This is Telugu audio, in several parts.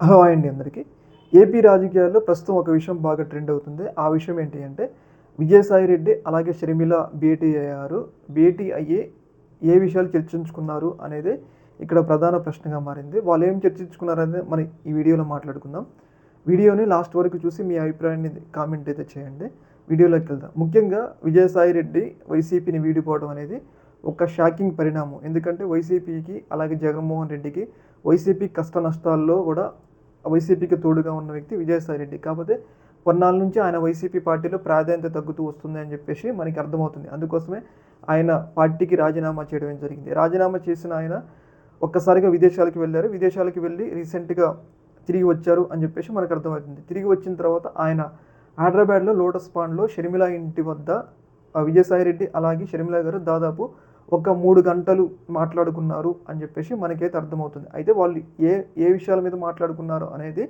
హలో అండి అందరికీ. ఏపీ రాజకీయాల్లో ప్రస్తుతం ఒక విషయం బాగా ట్రెండ్ అవుతుంది. ఆ విషయం ఏంటి అంటే విజయసాయి రెడ్డి అలాగే షర్మిల భేటీ అయ్యారు. భేటీ అయ్యి ఏ విషయాలు చర్చించుకున్నారు అనేది ఇక్కడ ప్రధాన ప్రశ్నగా మారింది. వాళ్ళు ఏం చర్చించుకున్నారనేది మనం ఈ వీడియోలో మాట్లాడుకుందాం. వీడియోని లాస్ట్ వరకు చూసి మీ అభిప్రాయాన్ని కామెంట్ అయితే చేయండి. వీడియోలోకి వెళ్దాం. ముఖ్యంగా విజయసాయి రెడ్డి వైసీపీని వీడిపోవడం అనేది ఒక షాకింగ్ పరిణామం. ఎందుకంటే వైసీపీకి అలాగే జగన్మోహన్ రెడ్డికి వైసీపీ కష్ట నష్టాల్లో కూడా వైసీపీకి తోడుగా ఉన్న వ్యక్తి విజయసాయి రెడ్డి కాకపోతే కొన్నాళ్ళ నుంచి ఆయన వైసీపీ పార్టీలో ప్రాధాన్యత తగ్గుతూ వస్తుంది అని చెప్పేసి మనకి అర్థమవుతుంది. అందుకోసమే ఆయన పార్టీకి రాజీనామా చేయడం జరిగింది. రాజీనామా చేసిన ఆయన ఒక్కసారిగా విదేశాలకు వెళ్ళారు. విదేశాలకు వెళ్ళి రీసెంట్గా తిరిగి వచ్చారు అని చెప్పేసి మనకు అర్థమవుతుంది. తిరిగి వచ్చిన తర్వాత ఆయన హైదరాబాద్లో లోటస్ పాండ్లో షర్మిల ఇంటి వద్ద విజయసాయిరెడ్డి విజయసాయి రెడ్డి అలాగే షర్మిల గారు దాదాపు ఒక మూడు గంటలు మాట్లాడుకున్నారు అని చెప్పేసి మనకైతే అర్థమవుతుంది. అయితే వాళ్ళు ఏ ఏ విషయాల మీద మాట్లాడుకున్నారు అనేది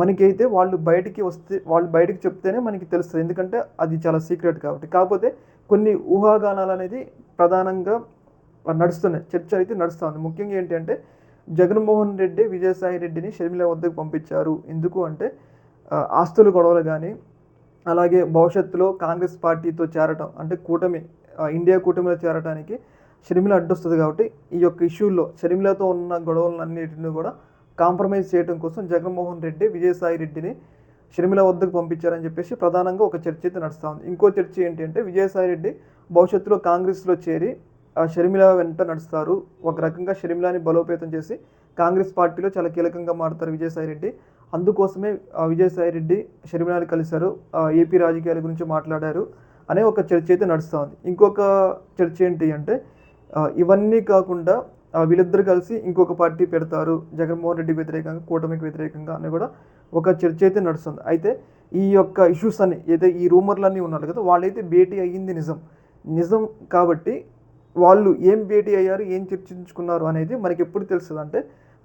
మనకైతే వాళ్ళు బయటికి వస్తే వాళ్ళు బయటికి చెప్తేనే మనకి తెలుస్తుంది. ఎందుకంటే అది చాలా సీక్రెట్ కాబట్టి. కాకపోతే కొన్ని ఊహాగానాలు అనేది ప్రధానంగా నడుస్తున్నాయి. చర్చ అయితే నడుస్తుంది ముఖ్యంగా ఏంటంటే జగన్మోహన్ రెడ్డి విజయసాయి రెడ్డిని షర్మిల వద్దకు పంపించారు. ఎందుకు అంటే ఆస్తులు గొడవలు కానీ అలాగే భవిష్యత్తులో కాంగ్రెస్ పార్టీతో చేరటం అంటే కూటమి ఇండియా కూటమిలో చేరటానికి షర్మిల అడ్డొస్తుంది కాబట్టి ఈ యొక్క ఇష్యూల్లో షర్మిలతో ఉన్న గొడవలన్నిటిని కూడా కాంప్రమైజ్ చేయడం కోసం జగన్మోహన్ రెడ్డి విజయసాయి రెడ్డిని షర్మిల వద్దకు పంపించారని చెప్పేసి ప్రధానంగా ఒక చర్చ అయితే నడుస్తూ ఉంది. ఇంకో చర్చ ఏంటంటే విజయసాయి రెడ్డి భవిష్యత్తులో కాంగ్రెస్లో చేరి ఆ షర్మిల వెంట నడుస్తారు. ఒక రకంగా షర్మిలాని బలోపేతం చేసి కాంగ్రెస్ పార్టీలో చాలా కీలకంగా మారుతారు విజయసాయి రెడ్డి. అందుకోసమే విజయసాయి రెడ్డి షర్మిలాని కలిశారు. ఏపీ రాజకీయాల గురించి మాట్లాడారు. అనే ఒక చర్చ అయితే నడుస్తూ ఉంది ఇంకొక చర్చ ఏంటి అంటే ఇవన్నీ కాకుండా వీళ్ళిద్దరు కలిసి ఇంకొక పార్టీ పెడతారు. జగన్మోహన్ రెడ్డి వ్యతిరేకంగా కూటమికి వ్యతిరేకంగా అని కూడా ఒక చర్చ అయితే నడుస్తుంది. అయితే ఈ యొక్క ఇష్యూస్ అన్ని ఏదైతే ఈ రూమర్లన్నీ ఉన్నారు కదా వాళ్ళైతే భేటీ అయ్యింది నిజం. నిజం కాబట్టి వాళ్ళు ఏం భేటీ అయ్యారు ఏం చర్చించుకున్నారు అనేది మనకి ఎప్పుడు తెలుస్తుంది అంటే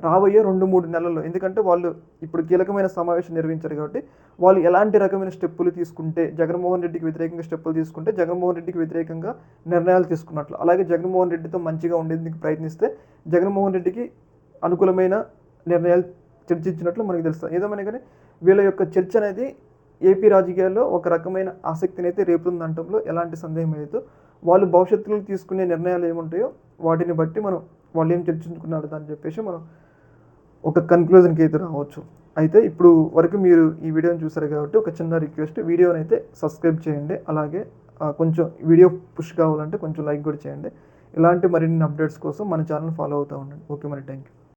రాబోయే రెండు మూడు నెలల్లో. ఎందుకంటే వాళ్ళు ఇప్పుడు కీలకమైన సమావేశం నిర్వహించారు కాబట్టి వాళ్ళు ఎలాంటి రకమైన స్టెప్పులు తీసుకుంటే జగన్మోహన్ రెడ్డికి వ్యతిరేకంగా స్టెప్పులు తీసుకుంటే జగన్మోహన్ రెడ్డికి వ్యతిరేకంగా నిర్ణయాలు తీసుకున్నట్లు. అలాగే జగన్మోహన్ రెడ్డితో మంచిగా ఉండేందుకు ప్రయత్నిస్తే జగన్మోహన్ రెడ్డికి అనుకూలమైన నిర్ణయాలు చర్చించినట్లు మనకు తెలుస్తుంది ఏదేమైనా కానీ వీళ్ళ యొక్క చర్చ అనేది ఏపీ రాజకీయాల్లో ఒక రకమైన ఆసక్తిని అయితే రేపుతుంది అంటంలో ఎలాంటి సందేహం లేదు. వాళ్ళు భవిష్యత్తులో తీసుకునే నిర్ణయాలు ఏముంటాయో వాటిని బట్టి మనం వాళ్ళు ఏం చర్చించుకున్నారు అని చెప్పేసి మనం ఒక కన్క్లూజన్కి అయితే రావచ్చు. అయితే ఇప్పుడు వరకు మీరు ఈ వీడియోని చూసారు కాబట్టి ఒక చిన్న రిక్వెస్ట్ వీడియోని అయితే సబ్స్క్రైబ్ చేయండి. అలాగే కొంచెం వీడియో పుష్ కావాలంటే కొంచెం లైక్ కూడా చేయండి. ఇలాంటి మరిన్ని అప్డేట్స్ కోసం మన ఛానల్ ఫాలో అవుతూ ఉండండి. ఓకే మరి థ్యాంక్ యూ